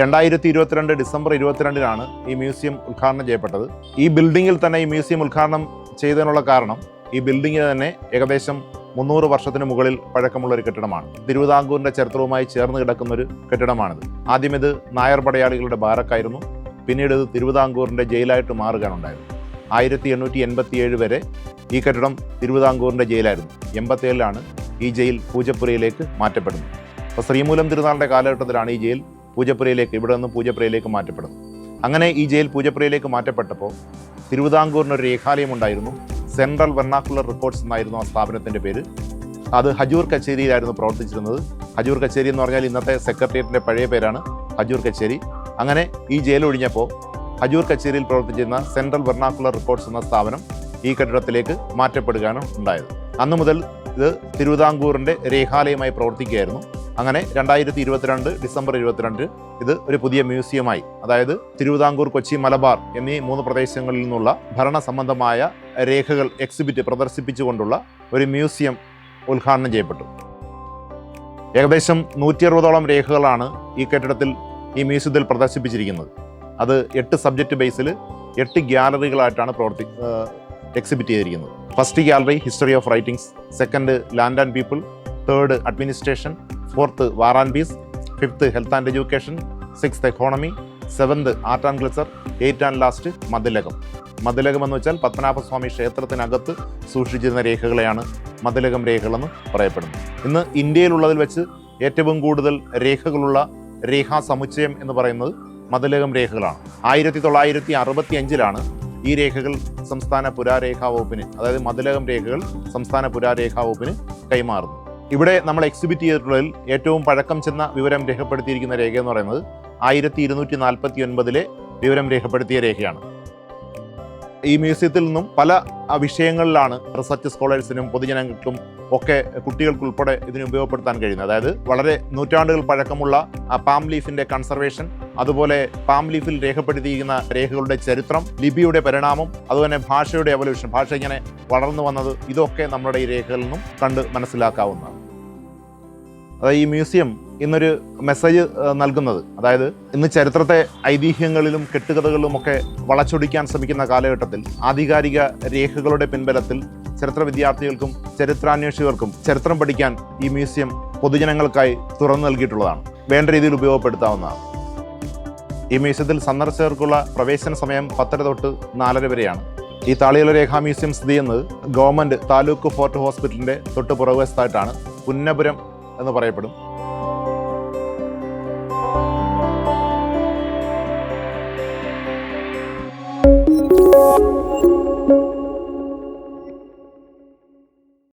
രണ്ടായിരത്തി ഇരുപത്തിരണ്ട് ഡിസംബർ ഇരുപത്തിരണ്ടിനാണ് ഈ മ്യൂസിയം ഉദ്ഘാടനം ചെയ്യപ്പെട്ടത്. ഈ ബിൽഡിങ്ങിൽ തന്നെ ഈ മ്യൂസിയം ഉദ്ഘാടനം ചെയ്തതിനുള്ള കാരണം ഈ ബിൽഡിങ്ങിന് തന്നെ ഏകദേശം മുന്നൂറ് വർഷത്തിന് മുകളിൽ പഴക്കമുള്ള ഒരു കെട്ടിടമാണ്. തിരുവിതാംകൂറിന്റെ ചരിത്രവുമായി ചേർന്ന് കിടക്കുന്ന ഒരു കെട്ടിടമാണിത്. ആദ്യം ഇത് നായർ പടയാളികളുടെ ബാരക്കായിരുന്നു. പിന്നീട് ഇത് തിരുവിതാംകൂറിന്റെ ജയിലായിട്ട് മാറുകയാണുണ്ടായത്. ആയിരത്തി എണ്ണൂറ്റി എൺപത്തി ഏഴ് വരെ ഈ കെട്ടിടം തിരുവിതാംകൂറിന്റെ ജയിലായിരുന്നു. എൺപത്തിയേഴിലാണ് ഈ ജയിൽ പൂജപ്പുരയിലേക്ക് മാറ്റപ്പെടുന്നത്. അപ്പോൾ ശ്രീമൂലം തിരുനാളിന്റെ കാലഘട്ടത്തിലാണ് ഈ ജയിൽ പൂജപ്പുരയിലേക്ക് ഇവിടെ നിന്ന് പൂജപ്പുരയിലേക്ക് മാറ്റപ്പെടുന്നു. അങ്ങനെ ഈ ജയിൽ പൂജപ്പുരയിലേക്ക് മാറ്റപ്പെട്ടപ്പോൾ തിരുവിതാംകൂറിന് ഒരു രേഖാലയം ഉണ്ടായിരുന്നു. സെൻട്രൽ വെർണാക്കുലർ റെക്കോർഡ്സ് എന്നായിരുന്നു ആ സ്ഥാപനത്തിന്റെ പേര്. അത് ഹജൂർ കച്ചേരിയിലായിരുന്നു പ്രവർത്തിച്ചിരുന്നത്. ഹജൂർ കച്ചേരി എന്ന് പറഞ്ഞാൽ ഇന്നത്തെ സെക്രട്ടേറിയറ്റിന്റെ പഴയ പേരാണ് ഹജൂർ കച്ചേരി. അങ്ങനെ ഈ ജയിൽ ഒഴിഞ്ഞപ്പോൾ ഹജൂർ കച്ചേരിയിൽ പ്രവർത്തിച്ചിരുന്ന സെൻട്രൽ വെർണാക്കുലർ റെക്കോർഡ്സ് എന്ന സ്ഥാപനം ഈ കെട്ടിടത്തിലേക്ക് മാറ്റപ്പെടുകയാണ് ഉണ്ടായത്. അന്നു മുതൽ ഇത് തിരുവിതാംകൂറിന്റെ രേഖാലയമായി പ്രവർത്തിക്കുകയായിരുന്നു. അങ്ങനെ രണ്ടായിരത്തി ഇരുപത്തിരണ്ട് ഡിസംബർ ഇരുപത്തിരണ്ട് ഇത് ഒരു പുതിയ മ്യൂസിയമായി അതായത് തിരുവിതാംകൂർ കൊച്ചി മലബാർ എന്നീ മൂന്ന് പ്രദേശങ്ങളിൽ നിന്നുള്ള ഭരണ സംബന്ധമായ രേഖകൾ എക്സിബിറ്റ് പ്രദർശിപ്പിച്ചുകൊണ്ടുള്ള ഒരു മ്യൂസിയം ഉദ്ഘാടനം ചെയ്യപ്പെട്ടു. ഏകദേശം നൂറ്റി അറുപതോളം രേഖകളാണ് ഈ കെട്ടിടത്തിൽ ഈ മ്യൂസിയത്തിൽ പ്രദർശിപ്പിച്ചിരിക്കുന്നത്. അത് എട്ട് സബ്ജക്റ്റ് ബേസിൽ എട്ട് ഗ്യാലറികളായിട്ടാണ് പ്രവർത്തി എക്സിബിറ്റ് ചെയ്തിരിക്കുന്നത്. First gallery history of writings. Second land and people. Third administration fourth war and peace fifth health and education sixth economy seventh art and culture eight and last Mathilakam. Mathilakam എന്ന് വെച്ചാൽ പത്മനാഭസ്വാമി ക്ഷേത്രത്തിനകത്ത് സൂക്ഷിച്ചിരുന്ന രേഖകളെയാണ് മതിലകം രേഖകളെന്ന് പറയപ്പെടുന്നത്. ഇന്ന് ഇന്ത്യയിലുള്ളതിൽ വെച്ച് ഏറ്റവും കൂടുതൽ രേഖകളുള്ള രേഖാ സമുച്ചയം എന്ന് പറയുന്നത് മതിലകം രേഖകളാണ്. ആയിരത്തി തൊള്ളായിരത്തി അറുപത്തി അഞ്ചിലാണ് ഈ രേഖകൾ സംസ്ഥാന പുരാരേഖാ വകുപ്പിന് അതായത് മതിലകം രേഖകൾ സംസ്ഥാന പുരാരേഖാ വകുപ്പിന് കൈമാറുന്നു ഇവിടെ നമ്മൾ എക്സിബിറ്റ് ചെയ്തിട്ടുള്ളതിൽ ഏറ്റവും പഴക്കം ചെന്ന വിവരം രേഖപ്പെടുത്തിയിരിക്കുന്ന രേഖ എന്ന് പറയുന്നത് ആയിരത്തി ഇരുന്നൂറ്റി നാൽപ്പത്തി ഒൻപതിലെ വിവരം രേഖപ്പെടുത്തിയ രേഖയാണ്. ഈ മ്യൂസിയത്തിൽ നിന്നും പല വിഷയങ്ങളിലാണ് റിസർച്ച് സ്കോളേഴ്സിനും പൊതുജനങ്ങൾക്കും ഒക്കെ കുട്ടികൾക്കുൾപ്പെടെ ഇതിന് ഉപയോഗപ്പെടുത്താൻ കഴിയുന്നത്. അതായത് വളരെ നൂറ്റാണ്ടുകൾ പഴക്കമുള്ള ആ പാം ലീഫിന്റെ കൺസർവേഷൻ അതുപോലെ പാം ലീഫിൽ രേഖപ്പെടുത്തിയിരിക്കുന്ന രേഖകളുടെ ചരിത്രം ലിപിയുടെ പരിണാമം അതുപോലെ ഭാഷയുടെ എവല്യൂഷൻ ഭാഷ ഇങ്ങനെ വളർന്നു വന്നത് ഇതൊക്കെ നമ്മുടെ ഈ രേഖകളിൽ നിന്നും കണ്ട് മനസ്സിലാക്കാവുന്നതാണ്. അതായത് ഈ മ്യൂസിയം ഇന്നൊരു മെസ്സേജ് നൽകുന്നത്. അതായത് ഇന്ന് ചരിത്രത്തെ ഐതിഹ്യങ്ങളിലും കെട്ടുകഥകളിലും ഒക്കെ വളച്ചൊടിക്കാൻ ശ്രമിക്കുന്ന കാലഘട്ടത്തിൽ ആധികാരിക രേഖകളുടെ പിൻബലത്തിൽ ചരിത്ര വിദ്യാർത്ഥികൾക്കും ചരിത്രാന്വേഷകർക്കും ചരിത്രം പഠിക്കാൻ ഈ മ്യൂസിയം പൊതുജനങ്ങൾക്കായി തുറന്നു നൽകിയിട്ടുള്ളതാണ്. വേണ്ട രീതിയിൽ ഉപയോഗപ്പെടുത്താവുന്നതാണ്. ഈ മ്യൂസിയത്തിൽ സന്ദർശകർക്കുള്ള പ്രവേശന സമയം പത്തര തൊട്ട് നാലര വരെയാണ്. ഈ താളിയോല രേഖാ മ്യൂസിയം സ്ഥിതി ചെയ്യുന്നത് ഗവൺമെന്റ് താലൂക്ക് ഫോർട്ട് ഹോസ്പിറ്റലിന്റെ തൊട്ട് പുറകുവശത്തായിട്ടാണ്. പുന്നപുരം എന്ന് പറയപ്പെടും.